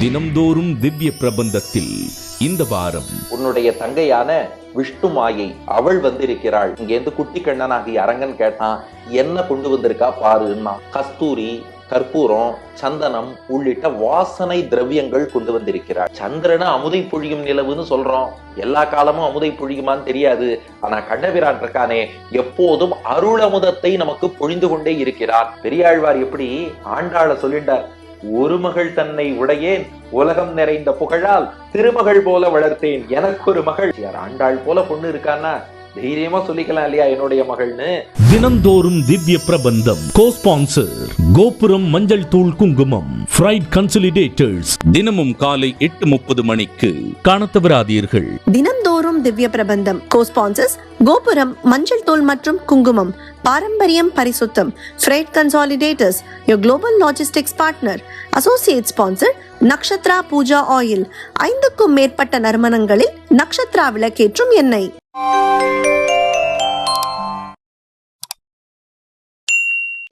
தினம்தோறும் திவ்ய பிரபந்தத்தில் இந்த வாரம் உன்னுடைய தங்கையான விஷ்ணு மாயை அவள் வந்திருக்கிறாள். இங்கேருந்து குட்டி கண்ணனாகி அரங்கன் கேட்டான் என்ன கொண்டு வந்திருக்கா பாருன்னா கஸ்தூரி கற்பூரம் சந்தனம் உள்ளிட்ட வாசனை திரவியங்கள் கொண்டு வந்திருக்கிறார் சந்திரனை அமுதை பொழியும் நிலவுன்னு சொல்றோம். எல்லா காலமும் அமுதை பொழியுமான்னு தெரியாது. ஆனா கண்ணபிரான் இருக்கானே எப்போதும் அருள் அமுதத்தை நமக்கு பொழிந்து கொண்டே இருக்கிறார். பெரியாழ்வார் எப்படி ஆண்டாள சொல்லிட்டார் ஒரு மகள் தன்னை உடையேன் உலகம் நிறைந்த புகழால் திருமகள் போல வளர்த்தேன் எனக்கு ஒரு மகள். யார் ஆண்டாள் போல பொண்ணு இருக்கான்னா தைரியமா சொல்லிக்கலாம் இல்லையா என்னுடைய மகள்னு? தினந்தோறும் திவ்ய பிரபந்தம் கோஸ்பான்சர் கோபுரம் மஞ்சள் தூள் குங்குமம். ஃப்ரைட் கன்சலிடேட்டர்ஸ் தினமும் காலை எட்டு முப்பது மணிக்கு. காணத் தவறாதீர்கள் தினந்தோறும் திவ்ய பிரபந்தம். கோ ஸ்பான்சர்ஸ் கோபுரம் மஞ்சள் தூள் மற்றும் குங்குமம். பாரம்பரியம் பரிசுத்தம். Freight consolidators your global logistics partner associate sponsor Nakshatra Pooja oil. ஐந்துக்கும் மேற்பட்ட நறுமணங்களில் நக்ஷத்ரா விளக்கேற்றும் எண்ணெய்.